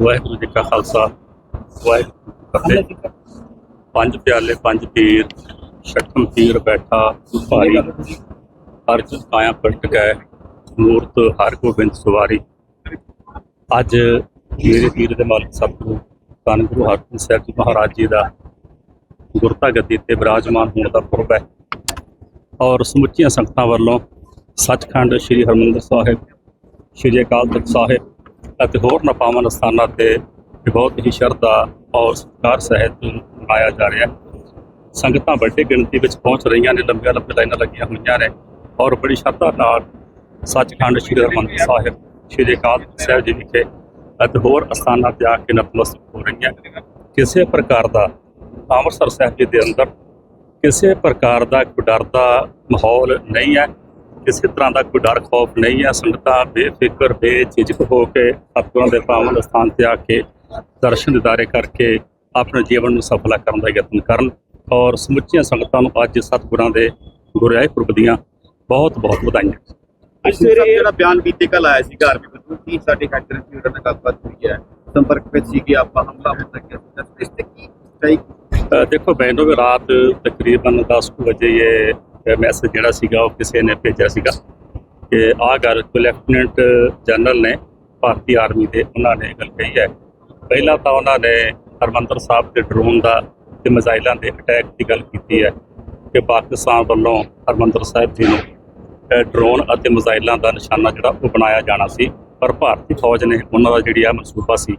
ਵਾਹਿਗੁਰੂ ਜੀ ਕਾ ਖਾਲਸਾ, ਵਾਹਿਗੁਰੂ ਜੀ ਕੀ ਫਤਿਹ। ਪੰਜ ਪਿਆਲੇ, ਪੰਜ ਪੀਰ ਛਠਮ ਪੀਰ ਬੈਠਾ ਭਾਰੀ ਅਰਜ ਕਾਇਆ ਪਲਟ ਗਏ, ਮੂਰਤ ਹਰ ਗੋਬਿੰਦ ਸਵਾਰੀ। ਅੱਜ ਮੇਰੇ ਪੀਰ ਦੇ ਮਾਲਕ ਸਤਿਗੁਰੂ, ਧੰਨ ਗੁਰੂ ਹਰਗੋਬਿੰਦ ਸਾਹਿਬ ਜੀ ਮਹਾਰਾਜ ਜੀ ਦਾ ਗੁਰਤਾ ਗੱਦੀ ਤੇ ਬਿਰਾਜਮਾਨ ਹੋਣ ਦਾ ਪੁਰਬ ਹੈ। ਔਰ ਸਮੁੱਚੀਆਂ ਸੰਗਤਾਂ ਵੱਲੋਂ ਸੱਚਖੰਡ ਸ੍ਰੀ ਹਰਮੰਦਰ ਸਾਹਿਬ, ਸ੍ਰੀ ਅਕਾਲ ਤਖਤ ਸਾਹਿਬ ਅਤੇ ਹੋਰ ਨਪਾਵਨ ਸਥਾਨਾਂ ਤੇ ਬਹੁਤ ਹੀ ਸ਼ਰਧਾ ਔਰ ਸਤਿਕਾਰ ਸਹਿਤ ਮਨਾਇਆ ਜਾ ਰਿਹਾ ਹੈ। ਸੰਗਤਾਂ ਵੱਡੀ ਗਿਣਤੀ ਵਿੱਚ ਪਹੁੰਚ ਰਹੀਆਂ ਨੇ, ਲੰਬੀਆਂ ਲੰਬੀਆਂ ਲਾਈਨਾਂ ਲੱਗੀਆਂ ਹੋਈਆਂ ਨੇ ਔਰ ਬੜੀ ਸ਼ਰਧਾ ਨਾਲ ਸੱਚਖੰਡ ਸ੍ਰੀ ਹਰਿਮੰਦਰ ਸਾਹਿਬ, ਸ੍ਰੀ ਅਕਾਲ ਤਖ਼ਤ ਸਾਹਿਬ ਜੀ ਵਿਖੇ ਅਤੇ ਹੋਰ ਅਸਥਾਨਾਂ ਤੇ ਆ ਕੇ ਨਤਮਸਤਕ ਹੋ ਰਹੀਆਂ ਕਿਸੇ ਪ੍ਰਕਾਰ ਦਾ ਅੰਮ੍ਰਿਤਸਰ ਸਾਹਿਬ ਜੀ ਦੇ ਅੰਦਰ ਕਿਸੇ ਪ੍ਰਕਾਰ ਦਾ ਕੋਈ ਡਰ ਦਾ ਮਾਹੌਲ ਨਹੀਂ ਹੈ। ਕਿਸੇ ਤਰ੍ਹਾਂ ਦਾ ਕੋਈ ਡਰ ਖੌਫ ਨਹੀਂ ਹੈ। ਸੰਗਤਾਂ ਬੇਫਿਕਰ ਬੇਝਿਜਕ ਹੋ ਕੇ ਸਤਿਗੁਰਾਂ ਦੇ ਪਾਵਨ ਸਥਾਨ ਤੇ ਆ ਕੇ ਦਰਸ਼ਨ ਦਿਦਾਰੇ ਕਰਕੇ ਆਪਣੇ ਜੀਵਨ ਨੂੰ ਸਫਲਾ ਕਰਨ ਦਾ ਯਤਨ ਕਰਨ ਔਰ ਸਮੁੱਚੀਆਂ ਸੰਗਤਾਂ ਨੂੰ ਅੱਜ ਸਤਿਗੁਰਾਂ ਦੇ ਗੁਰਿਆਈ ਪੁਰਬ ਦੀਆਂ ਬਹੁਤ ਬਹੁਤ ਵਧਾਈਆਂ। ਸਵੇਰੇ ਜਿਹੜਾ ਬਿਆਨ ਬੀਤੇ ਕੱਲ ਆਇਆ ਸੀ ਘਰ ਵਿੱਚ ਬਿਲਕੁਲ ਕੀ ਸਾਡੇ ਹੈਕਰ ਦੀ ਉਹਨਾਂ ਨਾਲ ਗੱਲਬਾਤ ਹੋਈ ਹੈ? ਸੰਪਰਕ ਵਿੱਚ ਸੀ ਕਿ ਆਪਾਂ ਹਮਲਾ ਹੋ ਸਕਿਆ ਇਸ ਤੇ ਕੀ ਅ, ਦੇਖੋ ਵੀ ਰਾਤ ਤਕਰੀਬਨ 10 ਕੁ ਵਜੇ ਇਹ ਮੈਸੇਜ ਜਿਹੜਾ ਸੀਗਾ ਉਹ ਕਿਸੇ ਨੇ ਭੇਜਿਆ ਸੀਗਾ। ਕਿ ਆਹ ਗੱਲ ਕੋਈ ਲੈਫਟੀਨੈਂਟ ਜਨਰਲ ਨੇ ਭਾਰਤੀ ਆਰਮੀ ਦੇ ਉਹਨਾਂ ਨੇ ਗੱਲ ਕਹੀ ਹੈ। ਪਹਿਲਾਂ ਤਾਂ ਉਹਨਾਂ ਨੇ ਹਰਮੰਦਰ ਸਾਹਿਬ ਦੇ ਡਰੋਨ ਦਾ ਤੇ ਮਿਜ਼ਾਈਲਾਂ ਦੇ ਅਟੈਕ ਦੀ ਗੱਲ ਕੀਤੀ ਹੈ ਕਿ ਪਾਕਿਸਤਾਨ ਵੱਲੋਂ ਹਰਮੰਦਰ ਸਾਹਿਬ ਜੀ ਨੂੰ ਡਰੋਨ ਅਤੇ ਮਿਜ਼ਾਈਲਾਂ ਦਾ ਨਿਸ਼ਾਨਾ ਜਿਹੜਾ ਉਹ ਬਣਾਇਆ ਜਾਣਾ ਸੀ, ਪਰ ਭਾਰਤੀ ਫੌਜ ਨੇ ਉਹਨਾਂ ਦਾ ਜਿਹੜੀ ਆ ਮਨਸੂਬਾ ਸੀ,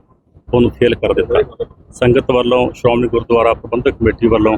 ਉਹਨੂੰ ਫੇਲ ਕਰ ਦਿੱਤਾ। ਸੰਗਤ ਵੱਲੋਂ ਸ਼੍ਰੋਮਣੀ ਗੁਰਦੁਆਰਾ ਪ੍ਰਬੰਧਕ ਕਮੇਟੀ ਵੱਲੋਂ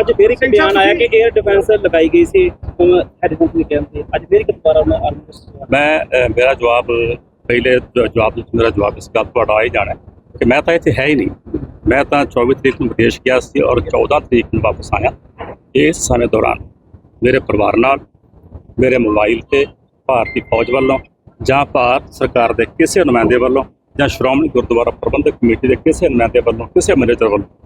ਅੱਜ ਫਿਰ ਇੱਕ ਬਿਆਨ ਆਇਆ ਕਿ 에ਅਰ ਡਿਫੈਂਸ ਲਗਾਈ ਗਈ ਸੀ ਹੈਡਫੋਨ ਦੇ ਕੈਂਪ ਤੇ ਅੱਜ ਫਿਰ ਇੱਕ ਦੁਬਾਰਾ ਉਹਨਾਂ ਆਰਮੀ ਮੈਂ ਮੇਰਾ ਜਵਾਬ ਪਹਿਲੇ ਜਵਾਬ ਵਿੱਚ ਮੇਰਾ ਜਵਾਬ ਇਸ ਗੱਲ ਤੁਹਾਡਾ ਆ ਹੀ ਜਾਣਾ ਕਿ ਮੈਂ ਤਾਂ ਇੱਥੇ ਹੈ ਹੀ ਨਹੀਂ। ਮੈਂ ਤਾਂ 24 ਤਰੀਕ ਨੂੰ ਵਿਦੇਸ਼ ਗਿਆ ਸੀ ਔਰ 14 ਤਰੀਕ ਨੂੰ ਵਾਪਸ ਆਇਆ ਇਸ ਸਮੇਂ ਦੌਰਾਨ। ਮੇਰੇ ਪਰਿਵਾਰ ਨਾਲ ਮੇਰੇ ਮੋਬਾਈਲ ਤੇ ਭਾਰਤੀ ਫੌਜ ਵੱਲੋਂ ਜਾਂ ਭਾਰਤ ਸਰਕਾਰ ਦੇ ਕਿਸੇ ਨੁਮਾਇੰਦੇ ਵੱਲੋਂ ਜਾਂ ਸ਼੍ਰੋਮਣੀ ਗੁਰਦੁਆਰਾ ਪ੍ਰਬੰਧਕ ਕਮੇਟੀ ਦੇ ਕਿਸੇ ਨੁਮਾਇੰਦੇ ਵੱਲੋਂ ਕਿਸੇ ਮੈਨੇਜਰ ਵੱਲੋਂ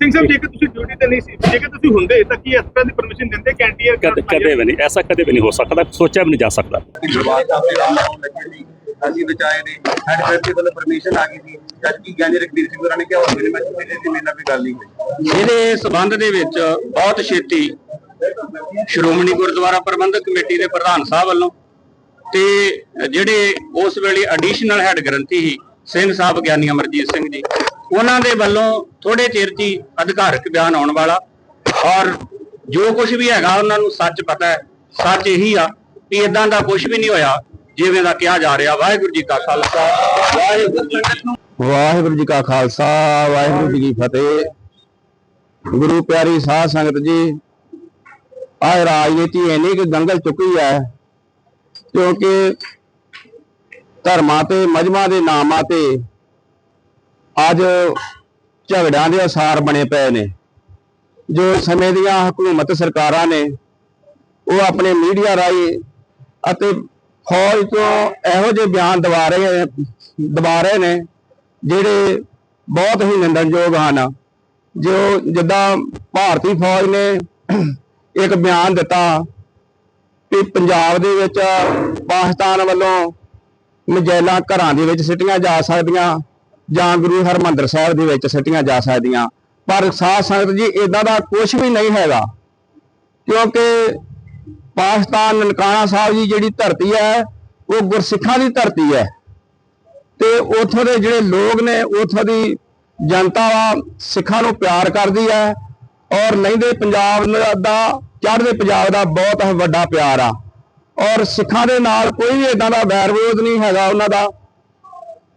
ਸਿੰਘ ਸਾਹਿਬ ਜੇਕਰ ਤੁਸੀਂ ਡਿਊਟੀ ਤੇ ਨਹੀਂ ਸੀ ਜੇਕਰ ਤੁਸੀਂ ਹੁੰਦੇ ਤਾਂ ਕੀ ਇਸ ਤਰ੍ਹਾਂ ਦੀ ਪਰਮਿਸ਼ਨ ਦਿੰਦੇ? ਕੈਂਟੀਅਰ ਕਦੇ ਕਦੇ ਵੀ ਨਹੀਂ ਐਸਾ ਕਦੇ ਵੀ ਨਹੀਂ ਹੋ ਸਕਦਾ ਸੋਚਿਆ ਵੀ ਨਹੀਂ ਜਾ ਸਕਦਾ। ਸ਼ੁਰੂਆਤ ਆਪੇ ਰਾਮ ਨਾਮ ਲੱਗੇ ਸੀ ਅਸੀਂ ਬਚਾਏ ਨੇ। ਹੈਡ ਫੇਅਰ ਵੱਲੋਂ ਪਰਮਿਸ਼ਨ ਆ ਗਈ ਸੀ। ਜਦ ਕਿ ਗਿਆਨੀ ਰਘਬੀਰ ਸਿੰਘ ਹੋਰਾਂ ਨੇ ਕਿਹਾ ਹੋਵੇ ਮੈਂ ਮੇਰੇ ਤੇ ਮੇਰੇ ਨਾਲ ਕੋਈ ਗੱਲ ਨਹੀਂ ਹੋਈ। ਇਹਦੇ ਸਬੰਧ ਦੇ ਵਿੱਚ ਬਹੁਤ ਛੇਤੀ ਸ਼੍ਰੋਮਣੀ ਗੁਰਦੁਆਰਾ ਪ੍ਰਬੰਧਕ ਕਮੇਟੀ ਦੇ ਪ੍ਰਧਾਨ ਸਾਹਿਬ ਵੱਲੋਂ ਤੇ ਜਿਹੜੇ ਉਸ ਵੇਲੇ ਐਡੀਸ਼ਨਲ ਹੈੱਡ ਗ੍ਰੰਥੀ ਸੀ ਸਿੰਘ ਸਾਹਿਬ ਗਿਆਨੀ ਅਮਰਜੀਤ ਸਿੰਘ ਜੀ ਉਹਨਾਂ ਦੇ ਵੱਲੋਂ ਥੋੜੇ ਚਿਰ 'ਚ ਅਧਿਕਾਰਕ ਬਿਆਨ ਆਉਣ ਵਾਲਾ। ਔਰ ਜੋ ਕੁਝ ਵੀ ਹੈਗਾ ਉਹਨਾਂ ਨੂੰ ਸੱਚ ਪਤਾ ਹੈ, ਸੱਚ ਇਹੀ ਆ ਕਿ ਇਦਾਂ ਦਾ ਕੁਝ ਵੀ ਨਹੀਂ ਹੋਇਆ, ਜਿਵੇਂ ਦਾ ਕਿਹਾ ਜਾ ਰਿਹਾ। ਵਾਹਿਗੁਰੂ ਜੀ ਕਾ ਖਾਲਸਾ। ਵਾਹਿਗੁਰੂ ਜੀ ਕਾ ਖਾਲਸਾ, ਵਾਹਿਗੁਰੂ ਜੀ ਕੀ ਫਤਿਹ। ਗੁਰੂ ਪਿਆਰੀ ਸਾਧ ਸੰਗਤ ਜੀ, ਆਹ ਰਾਜਨੀਤੀ ਇੰਨੀ ਕਿ ਦੰਗਲ ਚੁੱਕੀ ਹੈ, ਕਿਉਂਕਿ ਧਰਮਾਂ ਤੇ, ਮਜਮਾਂ ਦੇ ਨਾਮਾਂ ਤੇ ਅੱਜ ਝਗੜਿਆਂ ਦੇ ਅਸਾਰ ਬਣੇ ਪਏ ਨੇ। ਜੋ ਸਮੇਂ ਦੀਆਂ ਹਕੂਮਤ ਸਰਕਾਰਾਂ ਨੇ, ਉਹ ਆਪਣੇ ਮੀਡੀਆ ਰਾਹੀਂ ਅਤੇ ਫੌਜ ਤੋਂ ਇਹੋ ਜਿਹੇ ਬਿਆਨ ਦਵਾ ਰਹੇ ਦਵਾ ਰਹੇ ਨੇ, ਜਿਹੜੇ ਬਹੁਤ ਹੀ ਨਿੰਦਣਯੋਗ ਹਨ। ਜੋ ਜਿੱਦਾਂ ਭਾਰਤੀ ਫੌਜ ਨੇ ਇੱਕ ਬਿਆਨ ਦਿੱਤਾ ਕਿ ਪੰਜਾਬ ਦੇ ਵਿੱਚ ਪਾਕਿਸਤਾਨ ਵੱਲੋਂ ਮਜੈਲਾਂ ਘਰਾਂ ਦੇ ਵਿੱਚ ਸਿੱਟੀਆਂ ਜਾ ਸਕਦੀਆਂ। ਜਾਂ ਗੁਰੂ ਹਰਮੰਦਰ ਸਾਹਿਬ ਦੇ ਵਿੱਚ ਸਿੱਟੀਆਂ ਜਾ ਸਕਦੀਆਂ। ਪਰ ਸਾਧ ਸੰਗਤ ਜੀ ਇਦਾਂ ਦਾ ਕੁਝ ਵੀ ਨਹੀਂ ਹੈਗਾ। ਕਿਉਂਕਿ ਪਾਕਿਸਤਾਨ ਨਨਕਾਣਾ ਸਾਹਿਬ ਜੀ ਜਿਹੜੀ ਧਰਤੀ ਹੈ, ਉਹ ਗੁਰਸਿੱਖਾਂ ਦੀ ਧਰਤੀ ਹੈ। ਤੇ ਉਥੋਂ ਦੇ ਜਿਹੜੇ ਲੋਕ ਨੇ, ਉਥੋਂ ਦੀ ਜਨਤਾ ਵਾ ਸਿੱਖਾਂ ਨੂੰ ਪਿਆਰ ਕਰਦੀ ਹੈ ਔਰ ਲਹਿੰਦੇ ਪੰਜਾਬ ਦਾ ਚੜ੍ਹਦੇ ਪੰਜਾਬ ਦਾ ਬਹੁਤ ਵੱਡਾ ਪਿਆਰ ਆ। ਔਰ ਸਿੱਖਾਂ ਦੇ ਨਾਲ ਕੋਈ ਵੀ ਇਦਾਂ ਦਾ ਵੈਰ ਵਿਰੋਧ ਨਹੀਂ ਹੈਗਾ ਉਹਨਾਂ ਦਾ।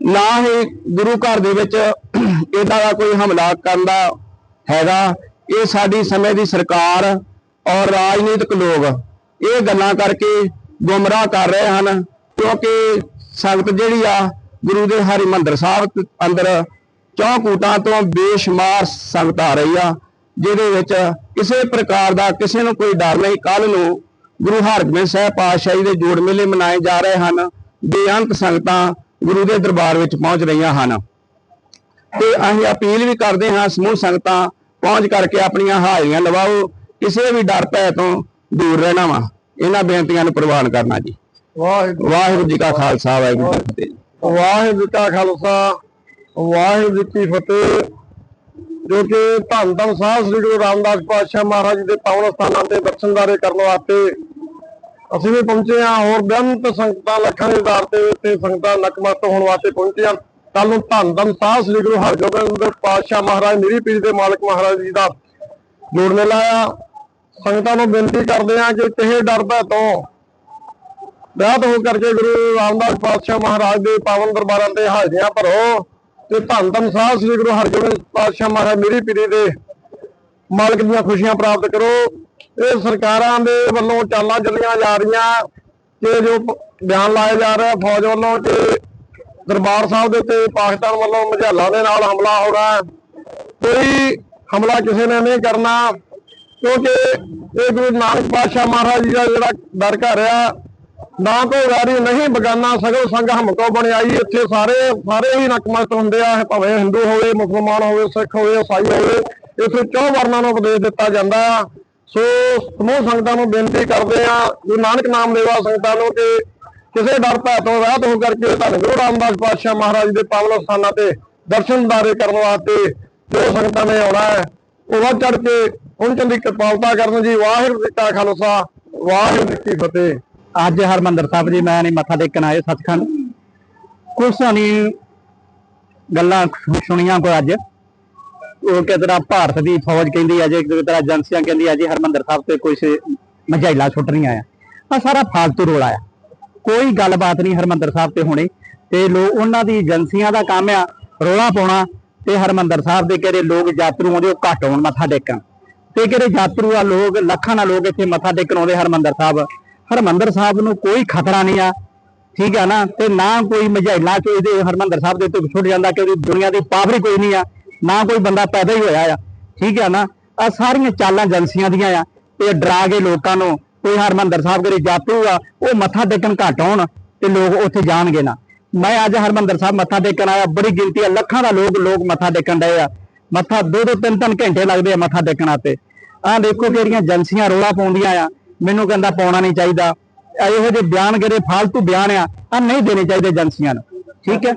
ਨਾ ਹੀ ਗੁਰੂ ਘਰ ਦੇ ਵਿੱਚ ਇਹਦਾ ਦਾ ਕੋਈ ਹਮਲਾ ਕਰਨ ਦਾ ਹੈਗਾ। ਇਹ ਸਾਡੀ ਸਮੇਂ ਦੀ ਸਰਕਾਰ ਔਰ ਰਾਜਨੀਤਿਕ ਲੋਕ ਇਹ ਗੱਲਾਂ ਕਰਕੇ ਗੁੰਮਰਾਹ ਕਰ ਰਹੇ ਹਨ ਕਿਉਂਕਿ ਸੰਗਤ ਜਿਹੜੀ ਆ ਗੁਰੂ ਦੇ ਹਰਿਮੰਦਰ ਸਾਹਿਬ ਅੰਦਰ ਚੌਕੂਟਾਂ ਤੋਂ ਬੇਸ਼ੁਮਾਰ ਸੰਗਤ ਆ ਰਹੀ ਆ, ਜਿਹਦੇ ਵਿੱਚ ਕਿਸੇ ਪ੍ਰਕਾਰ ਦਾ ਕਿਸੇ ਨੂੰ ਕੋਈ ਡਰ ਨਹੀਂ। ਕੱਲ ਨੂੰ ਗੁਰੂ ਹਰਗੋਬਿੰਦ ਸਾਹਿਬ ਪਾਤਸ਼ਾਹੀ ਦੇ ਜੋੜ ਮੇਲੇ ਮਨਾਏ ਜਾ ਰਹੇ ਹਨ। ਬੇਅੰਤ ਸੰਗਤਾਂ ਗੁਰੂ ਦੇ ਦਰਬਾਰ ਵਿੱਚ ਪਹੁੰਚ ਰਹੀਆਂ ਹਨ। ਤੇ ਅਸੀਂ ਅਪੀਲ ਵੀ ਕਰਦੇ ਹਾਂ ਸਮੂਹ ਸੰਗਤਾਂ ਪਹੁੰਚ ਕਰਕੇ ਆਪਣੀਆਂ ਹਾਜ਼ਰੀਆਂ ਲਵਾਓ ਕਿਸੇ ਵੀ ਡਰ ਭੈ ਤੋਂ ਦੂਰ ਰਹਿਣਾ ਵਾ। ਇਹਨਾਂ ਬੇਨਤੀਆਂ ਨੂੰ ਪ੍ਰਵਾਨ ਕਰਨਾ ਜੀ। ਵਾਹਿਗੁਰੂ। ਜੀ ਕਾ ਖਾਲਸਾ ਵਾਹਿਗੁਰੂ ਜੀ ਵਾਹਿਗੁਰੂ ਜੀ ਕਾ ਖਾਲਸਾ ਵਾਹਿਗੁਰੂ ਜੀ ਕੀ ਫਤਿਹ। ਜੋ ਕਿ ਧੰਨ ਧੰਨ ਸਾਹਿਬ ਸ੍ਰੀ ਗੁਰੂ ਰਾਮਦਾਸ ਪਾਤਸ਼ਾਹ ਮਹਾਰਾਜ ਦੇ ਪਾਵਨ ਸਥਾਨਾਂ ਤੇ ਦਰਸ਼ਨਦਾਰੇ ਕਰਨ ਵਾਸਤੇ ਅਸੀਂ ਵੀ ਪਹੁੰਚੇ ਹਾਂ ਹੋਰ ਬੇਅੰਤ ਸੰਗਤਾਂ ਲੱਖਾਂ ਦੇ ਆਧਾਰ ਤੇ ਤੇ ਸੰਗਤਾਂ ਨਕਮਸਤ ਹੋਣ ਵਾਸਤੇ ਪਹੁੰਚੇ ਹਨ ਕੱਲ ਨੂੰ ਧੰਨ ਧੰਨ ਸਾਹਿਬ ਸ੍ਰੀ ਗੁਰੂ ਹਰਗੋਬਿੰਦ ਪਾਤਸ਼ਾਹ ਮਹਾਰਾਜ, ਮੇਰੀ ਪੀਰ ਦੇ ਮਾਲਕ ਮਹਾਰਾਜ ਜੀ ਦਾ ਜੋੜ ਮੇਲਾ ਆ। ਸੰਗਤਾਂ ਨੂੰ ਬੇਨਤੀ ਕਰਦੇ ਹਾਂ ਕਿ ਕਿਸੇ ਡਰ ਭੈ ਤੋਂ ਵਿਆਹਤ ਹੋ ਕਰਕੇ ਗੁਰੂ ਰਾਮਦਾਸ ਪਾਤਸ਼ਾਹ ਮਹਾਰਾਜ ਦੇ ਪਾਵਨ ਦਰਬਾਰਾਂ ਤੇ ਹਾਜ਼ਰੀਆਂ ਭਰੋ ਤੇ ਧੰਨ ਧੰਨ ਸਾਹਿਬ ਸ੍ਰੀ ਗੁਰੂ ਹਰਗੋਬਿੰਦ ਪਾਤਸ਼ਾਹ ਮਹਾਰਾਜ, ਮੇਰੀ ਪੀਰੀ ਦੇ ਮਾਲਕ ਦੀਆਂ ਖੁਸ਼ੀਆਂ ਪ੍ਰਾਪਤ ਕਰੋ। ਇਹ ਸਰਕਾਰਾਂ ਦੇ ਵੱਲੋਂ ਚਾਲਾਂ ਚੱਲੀਆਂ ਜਾ ਰਹੀਆਂ ਕਿ ਜੋ ਬਿਆਨ ਲਾਇਆ ਜਾ ਰਿਹਾ ਫੌਜ ਵੱਲੋਂ ਕਿ ਦਰਬਾਰ ਸਾਹਿਬ ਦੇ ਉੱਤੇ ਪਾਕਿਸਤਾਨ ਵੱਲੋਂ ਮਝਾਲਾਂ ਦੇ ਨਾਲ ਹਮਲਾ ਹੋ ਰਿਹਾ ਕੋਈ ਹਮਲਾ ਕਿਸੇ ਨੇ ਨਹੀਂ ਕਰਨਾ ਕਿਉਂਕਿ ਇਹ ਗੁਰੂ ਨਾਨਕ ਪਾਤਸ਼ਾਹ ਮਹਾਰਾਜ ਜੀ ਦਾ ਜਿਹੜਾ ਦਰ ਘਰ ਆ, ਨਾ ਕੋਈ ਗਾਰੀ ਨਹੀਂ ਬਗਾਨਾ, ਸਗੋਂ ਸੰਗ ਹਮਕੋ ਬਣਾਈ ਇੱਥੇ ਸਾਰੇ ਸਾਰੇ ਹੀ ਨਕਮਸਤ ਹੁੰਦੇ ਆ ਭਾਵੇਂ ਹਿੰਦੂ ਹੋਵੇ, ਮੁਸਲਮਾਨ ਹੋਵੇ, ਸਿੱਖ ਹੋਵੇ, ਈਸਾਈ ਹੋਵੇ। ਇੱਥੇ ਚੌ ਵਰਨਾਂ ਨੂੰ ਉਪਦੇਸ਼ ਦਿੱਤਾ ਜਾਂਦਾ ਆ? ਸੋ ਸਮੂਹ ਸੰਗਤਾਂ ਨੂੰ ਬੇਨਤੀ ਕਰਦੇ ਆ, ਗੁਰੂ ਨਾਨਕ ਨਾਮ ਦੇਵਾ ਸੰਗਤਾਂ ਨੂੰ ਕਿ ਕਿਸੇ ਡਰ ਭੈ ਤੋਂ ਰਹਿਤ ਹੋ ਕਰਕੇ ਧੰਨ ਗੁਰੂ ਰਾਮਦਾਸ ਪਾਤਸ਼ਾਹ ਮਹਾਰਾਜ ਦੇ ਪਾਵਨ ਸਥਾਨਾਂ ਤੇ ਦਰਸ਼ਨਦਾਰੇ ਕਰਨ ਵਾਸਤੇ ਜੋ ਸੰਗਤਾਂ ਨੇ ਆਉਣਾ ਹੈ, ਉਹ ਵੱਧ ਚੜ ਕੇ ਹੁਣ ਚੰਦੀ ਕਿਰਪਾਲਤਾ ਕਰਨ ਜੀ, ਵਾਹਿਗੁਰੂ ਜੀ ਕਾ ਖਾਲਸਾ, ਵਾਹਿਗੁਰੂ ਜੀ ਕੀ ਫਤਿਹ। ਅੱਜ ਹਰਮੰਦਰ ਸਾਹਿਬ ਜੀ, ਮੈਂ ਨਹੀਂ ਮੱਥਾ ਟੇਕਣ ਆਏ ਸੱਚਖੰਡ। ਕੁਛ ਨਹੀਂ ਗੱਲਾਂ ਸੁਣੀਆਂ ਕੋ ਅੱਜ? ਉਹ ਕਿ ਤਰ੍ਹਾਂ ਭਾਰਤ ਦੀ ਫੌਜ ਕਹਿੰਦੀ ਆ ਜੇ ਕਿਸ ਤਰ੍ਹਾਂ ਏਜੰਸੀਆਂ ਕਹਿੰਦੀ ਆ ਹਰਮੰਦਰ ਸਾਹਿਬ ਤੇ ਕੁਝ ਮਝੈਲਾ ਛੁੱਟ ਰਹੀਆਂ ਆ ਆ ਸਾਰਾ ਫਾਲਤੂ ਰੋਲਾ ਆ। ਕੋਈ ਗੱਲਬਾਤ ਨਹੀਂ ਹਰਮੰਦਰ ਸਾਹਿਬ ਤੇ ਹੋਣੀ। ਤੇ ਲੋਕ ਉਹਨਾਂ ਦੀ ਏਜੰਸੀਆਂ ਦਾ ਕੰਮ ਆ ਰੋਲਾ ਪਾਉਣਾ ਤੇ ਹਰਮੰਦਰ ਸਾਹਿਬ ਦੇ ਕਿਹੜੇ ਲੋਕ ਯਾਤਰੂ ਆਉਂਦੇ ਉਹ ਘੱਟ ਹੋਣ ਮੱਥਾ ਟੇਕਣ। ਤੇ ਕਿਹੜੇ ਯਾਤਰੂ ਆ ਲੋਕ, ਲੱਖਾਂ ਨਾਲ ਲੋਕ ਇੱਥੇ ਮੱਥਾ ਟੇਕਣ ਆਉਂਦੇ ਹਰਮੰਦਰ ਸਾਹਿਬ। ਹਰਮੰਦਰ ਸਾਹਿਬ ਨੂੰ ਕੋਈ ਖਤਰਾ ਨਹੀਂ ਆ, ਠੀਕ ਆ ਨਾ? ਤੇ ਨਾ ਕੋਈ ਮਝੈਲਾ ਚ ਇਹਦੇ ਹਰਮੰਦਰ ਸਾਹਿਬ ਦੇ ਉੱਤੇ ਛੁੱਟ ਜਾਂਦਾ ਕਿ ਉਹਦੀ ਦੁਨੀਆ ਦੀ ਪਾਵਰੀ ਕੋਈ ਨਹੀਂ ਆ। ਨਾ ਕੋਈ ਬੰਦਾ ਪੈਦਾ ਹੀ ਹੋਇਆ ਆ। ਠੀਕ ਆ ਨਾ? ਆ ਸਾਰੀਆਂ ਚਾਲਾਂ ਏਜੰਸੀਆਂ ਦੀਆਂ ਆ। ਤੇ ਡਰਾ ਕੇ ਲੋਕਾਂ ਨੂੰ, ਕੋਈ ਹਰਮੰਦਰ ਸਾਹਿਬ ਦੇ ਜਾਪੂਗਾ, ਉਹ ਮੱਥਾ ਟੇਕਣ ਘੱਟ ਆਉਣ ਤੇ ਲੋਕ ਉੱਥੇ ਜਾਣਗੇ ਨਾ। ਮੈਂ ਅੱਜ ਹਰਮੰਦਰ ਸਾਹਿਬ ਮੱਥਾ ਟੇਕਣ ਆਇਆ, ਬੜੀ ਗਿਣਤੀ ਆ, ਲੱਖਾਂ ਦਾ ਲੋਕ ਲੋਕ ਮੱਥਾ ਟੇਕਣ ਡਏ ਆ। ਮੱਥਾ ਦੋ ਦੋ ਤਿੰਨ ਤਿੰਨ ਘੰਟੇ ਲੱਗਦੇ ਆ ਮੱਥਾ ਟੇਕਣ ਤੇ ਆਹ ਦੇਖੋ ਕਿਹੜੀਆਂ ਏਜੰਸੀਆਂ ਰੋਲਾ ਪਾਉਂਦੀਆਂ ਆ। ਮੈਨੂੰ ਕਹਿੰਦਾ ਪਾਉਣਾ ਨਹੀਂ ਚਾਹੀਦਾ। ਇਹੋ ਜਿਹੇ ਬਿਆਨ ਕਿਹੜੇ ਫालतू ਬਿਆਨ ਆ। ਆ ਨਹੀਂ ਦੇਣੇ ਚਾਹੀਦੇ ਏਜੰਸੀਆਂ ਨੂੰ। ਠੀਕ ਹੈ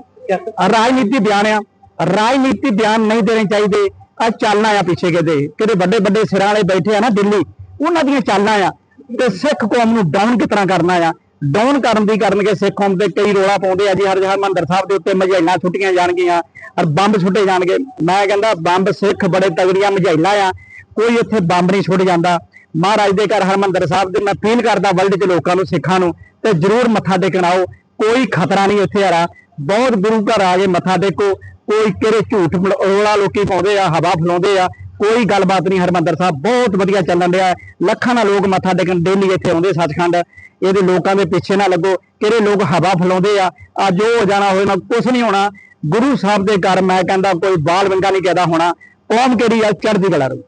ਰਾਜਨੀਤੀ ਬਿਆਨ ਆ। ਰਾਜਨੀਤੀ ਬਿਆਨ ਨਹੀਂ ਦੇਣੇ ਚਾਹੀਦੇ। ਆ ਚਾਲਣਾ ਆ ਪਿੱਛੇ ਕਿਤੇ। ਕਿਤੇ ਵੱਡੇ ਵੱਡੇ ਸਿਰਾਂ ਵਾਲੇ ਬੈਠੇ ਆ ਨਾ ਦਿੱਲੀ, ਉਹਨਾਂ ਦੀਆਂ ਚਾਲਾਂ ਆ। ਤੇ ਸਿੱਖ ਕੌਮ ਨੂੰ ਡਾਊਨ ਕਿਸ ਤਰ੍ਹਾਂ ਕਰਨਾ ਆ? ਡਾਊਨ ਕਰਨ ਦੀ ਕਰਨਗੇ ਸਿੱਖ ਕੌਮ ਤੇ ਕਈ ਰੋਲਾ ਪਾਉਂਦੇ ਆ ਜੀ, ਹਰ ਹਰਮੰਦਰ ਸਾਹਿਬ ਦੇ ਉੱਤੇ ਮਝੈਲਾਂ ਛੁੱਟੀਆਂ ਜਾਣਗੀਆਂ ਔਰ ਬੰਬ ਛੁੱਟੇ ਜਾਣਗੇ। ਮੈਂ ਕਹਿੰਦਾ ਬੰਬ ਸਿੱਖ ਬੜੇ ਤਗੜੀਆਂ ਮਝੈਲਾਂ ਆ। ਕੋਈ ਇੱਥੇ ਬੰਬ ਨਹੀਂ ਛੁੱਟ ਜਾਂਦਾ। ਮਹਾਰਾਜ ਦੇ ਘਰ ਹਰਮੰਦਰ ਸਾਹਿਬ ਦੇ ਮੈਂ ਅਪੀਲ ਕਰਦਾ ਵਰਲਡ 'ਚ ਲੋਕਾਂ ਨੂੰ, ਸਿੱਖਾਂ ਨੂੰ, ਤੇ ਜਰੂਰ ਮੱਥਾ ਟੇਕਣ ਆਓ। ਕੋਈ ਖਤਰਾ ਨਹੀਂ ਇੱਥੇ ਹਰਾ। ਬਹੁਤ ਗੁਰੂ ਘਰ ਆ ਕੇ ਮੱਥਾ ਟੇਕੋ, ਕੋਈ ਕਿਹੜੇ ਝੂਠ ਰੋਲਾ ਲੋਕੀ ਪਾਉਂਦੇ ਆ, ਹਵਾ ਫਲਾਉਂਦੇ ਆ, ਕੋਈ ਗੱਲਬਾਤ ਨਹੀਂ ਹਰਮੰਦਰ ਸਾਹਿਬ, ਬਹੁਤ ਵਧੀਆ ਚੱਲਣ ਰਿਹਾ ਲੱਖਾਂ ਨਾਲ ਲੋਕ ਮੱਥਾ ਟੇਕਣ ਡੇਲੀ ਇੱਥੇ ਆਉਂਦੇ ਸੱਚਖੰਡ। ਇਹਦੇ ਲੋਕਾਂ ਦੇ ਪਿੱਛੇ ਨਾ ਲੱਗੋ, ਕਿਹੜੇ ਲੋਕ ਹਵਾ ਫਲਾਉਂਦੇ ਆ, ਅੱਜ ਉਹ ਹੋ ਜਾਣਾ ਹੋਏ ਨਾ ਕੁਝ ਨਹੀਂ ਹੋਣਾ। ਗੁਰੂ ਸਾਹਿਬ ਦੇ ਘਰ ਮੈਂ ਕਹਿੰਦਾ, ਕੋਈ ਬਾਲ ਵੰਗਾ ਨਹੀਂ ਕਹਿਦਾ ਹੋਣਾ। ਕੌਮ ਕਿਹੜੀ ਆ? ਚੜ੍ਹਦੀ ਕਲਾ ਰਹੂ।